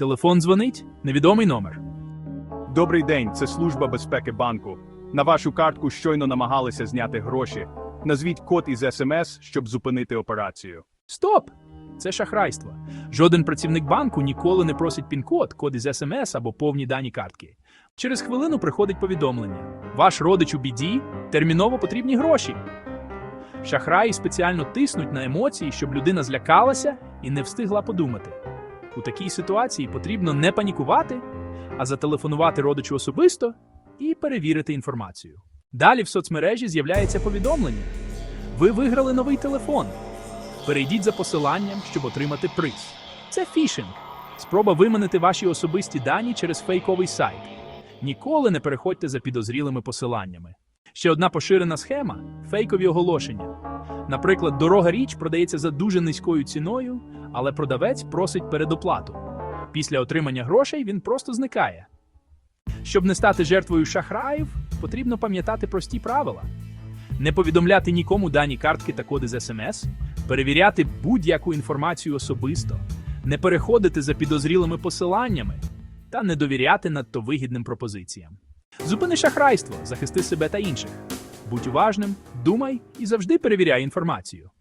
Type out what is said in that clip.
Телефон дзвонить, невідомий номер. Добрий день, це служба безпеки банку. На вашу картку щойно намагалися зняти гроші. Назвіть код із смс, щоб зупинити операцію. Стоп! Це шахрайство. Жоден працівник банку ніколи не просить пін-код, код із смс або повні дані картки. Через хвилину приходить повідомлення: ваш родич у біді, терміново потрібні гроші. Шахраї спеціально тиснуть на емоції, щоб людина злякалася і не встигла подумати. У такій ситуації потрібно не панікувати, а зателефонувати родичу особисто і перевірити інформацію. Далі в соцмережі з'являється повідомлення: ви виграли новий телефон. Перейдіть за посиланням, щоб отримати приз. Це фішинг. Спроба виманити ваші особисті дані через фейковий сайт. Ніколи не переходьте за підозрілими посиланнями. Ще одна поширена схема фейкові оголошення. Наприклад, дорога річ продається за дуже низькою ціною, але продавець просить передоплату. Після отримання грошей він просто зникає. Щоб не стати жертвою шахраїв, потрібно пам'ятати прості правила: не повідомляти нікому дані картки та коди з СМС, перевіряти будь-яку інформацію особисто, не переходити за підозрілими посиланнями та не довіряти надто вигідним пропозиціям. Зупини шахрайство, захисти себе та інших. Будь уважним, думай і завжди перевіряй інформацію.